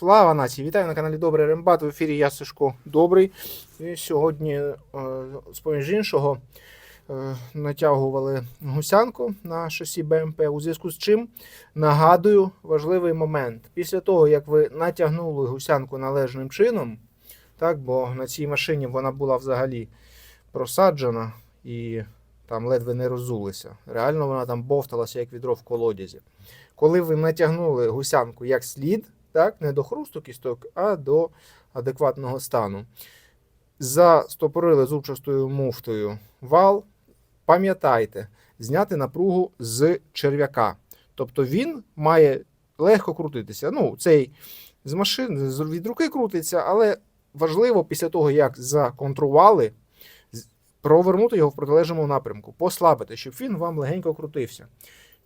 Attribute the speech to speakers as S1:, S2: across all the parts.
S1: Слава нації! Вітаю на каналі Добрий Рембат. В ефірі я Сашко Добрий. І сьогодні, е, з поміж іншого, е, натягували гусянку на шасі БМП. У зв'язку з чим нагадую важливий момент. Після того, як ви натягнули гусянку належним чином, так, бо на цій машині вона була взагалі просаджена і там ледве не розулися. Реально вона там бовталася, як відро в колодязі. Коли ви натягнули гусянку як слід, так, не до хрусту кісток, а до адекватного стану. Застопорили зубчастою муфтою вал. Пам'ятайте, зняти напругу з черв'яка. Тобто він має легко крутитися. Ну, цей з машини від руки крутиться, але важливо після того, як законтрували, провернути його в протилежному напрямку, послабити, щоб він вам легенько крутився.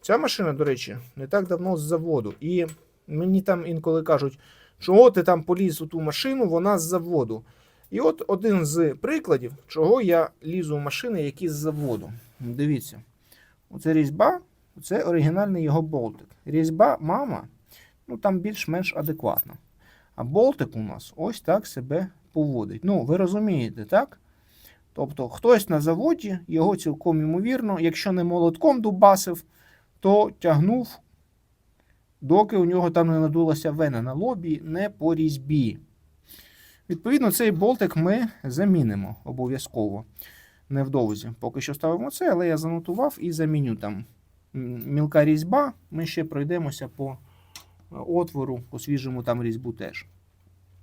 S1: Ця машина, до речі, не так давно з заводу. І мені там інколи кажуть, чого ти там поліз у ту машину, вона з заводу. І от один з прикладів, чого я лізу в машини, які з заводу. Дивіться, оце різьба, це оригінальний його болтик. Різьба мама, ну там більш-менш адекватна. А болтик у нас ось так себе поводить. Ну, ви розумієте, так? Тобто, хтось на заводі, його цілком ймовірно, якщо не молотком дубасив, то тягнув, доки у нього там не надулася вена на лобі, не по різьбі. Відповідно, цей болтик ми замінимо обов'язково невдовзі. Поки що ставимо це, але я занотував і заміню там мілка різьба. Ми ще пройдемося по е, отвору, освіжимо там різьбу теж.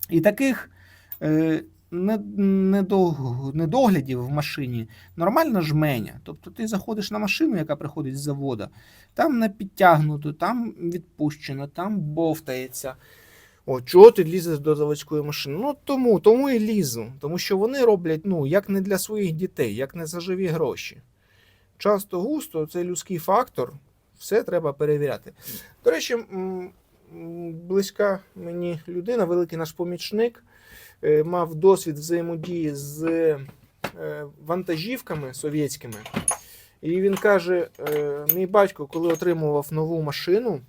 S1: І таких е, недоглядів в машині нормальна жменя. Тобто ти заходиш на машину, яка приходить з завода, там не підтягнуто, там відпущено, там бовтається. О, чого ти лізеш до заводської машини? Ну тому, тому і лізу. Тому що вони роблять, ну, як не для своїх дітей, як не за живі гроші. Часто густо це людський фактор, все треба перевіряти. До речі, близька мені людина, великий наш помічник, мав досвід взаємодії з е, вантажівками совєтськими. І він каже: е, мій батько, коли отримував нову машину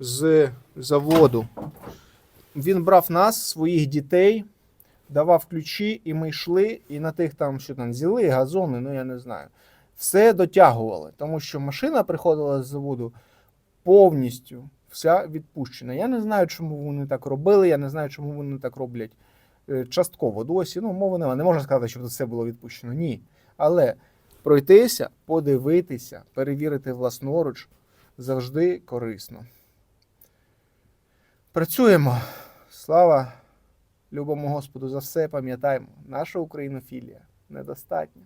S1: з заводу, він брав нас, своїх дітей, давав ключі, і ми йшли, і на тих там, що там зіли, газони, ну я не знаю. Все дотягували, тому що машина приходила з заводу повністю вся відпущена. Я не знаю, чому вони так робили, я не знаю, чому вони так роблять е, частково досі. Ну, мови немає. Не можна сказати, що це було відпущено. Ні. Але пройтися, подивитися, перевірити власноруч завжди корисно. Працюємо. Слава любому Господу за все. Пам'ятаємо, наша українофілія недостатня.